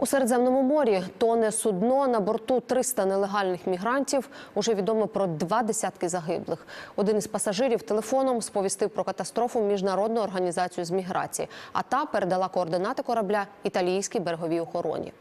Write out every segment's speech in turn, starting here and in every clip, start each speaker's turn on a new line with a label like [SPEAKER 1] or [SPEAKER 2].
[SPEAKER 1] У Середземному морі тоне судно на борту 300 нелегальних мігрантів. Уже відомо про два десятки загиблих. Один із пасажирів телефоном сповістив про катастрофу міжнародну організацію з міграції. А та передала координати корабля італійській береговій охороні.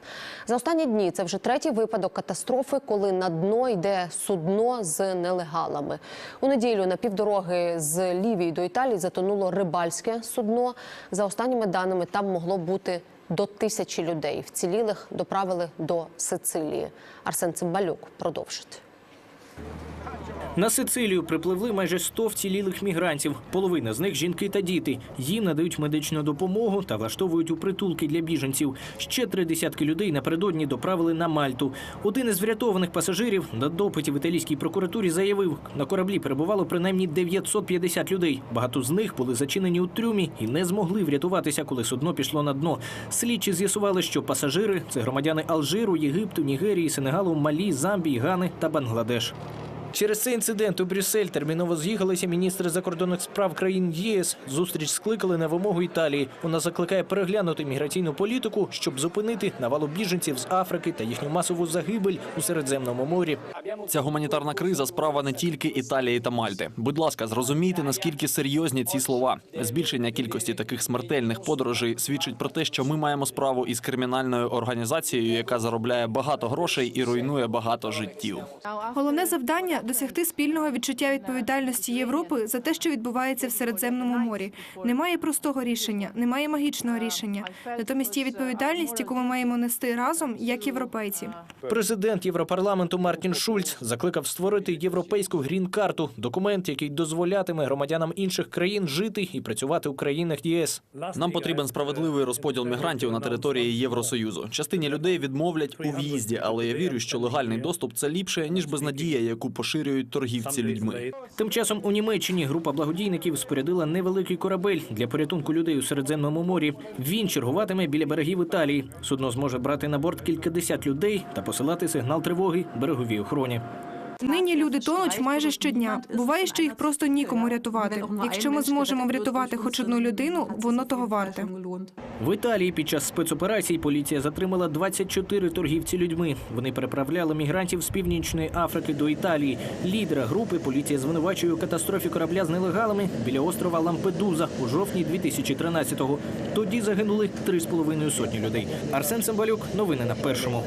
[SPEAKER 1] За останні дні це вже третій випадок катастрофи, коли на дно йде судно з нелегалами. У неділю на півдороги з Лівії до Італії затонуло рибальське судно. За останніми даними там могло бути до тисячі людей. Вцілілих доправили до Сицилії. Арсен Цимбалюк продовжить.
[SPEAKER 2] На Сицилію припливли майже 100 вцілілих мігрантів. Половина з них жінки та діти. Їм надають медичну допомогу та влаштовують у притулки для біженців. Ще три десятки людей напередодні доправили на Мальту. Один із врятованих пасажирів на допиті в італійській прокуратурі заявив, на кораблі перебувало принаймні 950 людей. Багато з них були зачинені у трюмі і не змогли врятуватися, коли судно пішло на дно. Слідчі з'ясували, що пасажири це громадяни Алжиру, Єгипту, Нігерії, Сенегалу, Малі, Замбії, Гани та Бангладеш. Через цей інцидент у Брюссель терміново з'їхалися міністри закордонних справ країн ЄС. Зустріч скликали на вимогу Італії. Вона закликає переглянути міграційну політику, щоб зупинити навалу біженців з Африки та їхню масову загибель у Середземному морі.
[SPEAKER 3] Ця гуманітарна криза справа не тільки Італії та Мальти. Будь ласка, зрозумійте наскільки серйозні ці слова. Збільшення кількості таких смертельних подорожей свідчить про те, що ми маємо справу із кримінальною організацією, яка заробляє багато грошей і руйнує багато життів.
[SPEAKER 4] Головне завдання досягти спільного відчуття відповідальності Європи за те, що відбувається в Середземному морі. Немає простого рішення, немає магічного рішення. Натомість є відповідальність, яку ми маємо нести разом як європейці.
[SPEAKER 2] Президент Європарламенту Мартін Шульц закликав створити європейську грін-карту, документ, який дозволятиме громадянам інших країн жити і працювати у країнах ЄС.
[SPEAKER 3] Нам потрібен справедливий розподіл мігрантів на території Євросоюзу. Частині людей відмовлять у в'їзді, але я вірю, що легальний доступ це ліпше ніж безнадія, яку поширюють торгівці людьми.
[SPEAKER 2] Тим часом у Німеччині група благодійників спорядила невеликий корабель для порятунку людей у Середземному морі. Він чергуватиме біля берегів Італії. Судно зможе брати на борт кількадесят людей та посилати сигнал тривоги береговій охороні.
[SPEAKER 4] Нині люди тонуть майже щодня. Буває, що їх просто нікому рятувати. Якщо ми зможемо врятувати хоч одну людину, воно того варте.
[SPEAKER 2] В Італії під час спецоперацій поліція затримала 24 торгівці людьми. Вони переправляли мігрантів з північної Африки до Італії. Лідера групи поліція звинувачує у катастрофі корабля з нелегалами біля острова Лампедуза у жовтні 2013-го. Тоді загинули три з половиною сотні людей. Арсен Цимбалюк, новини на першому.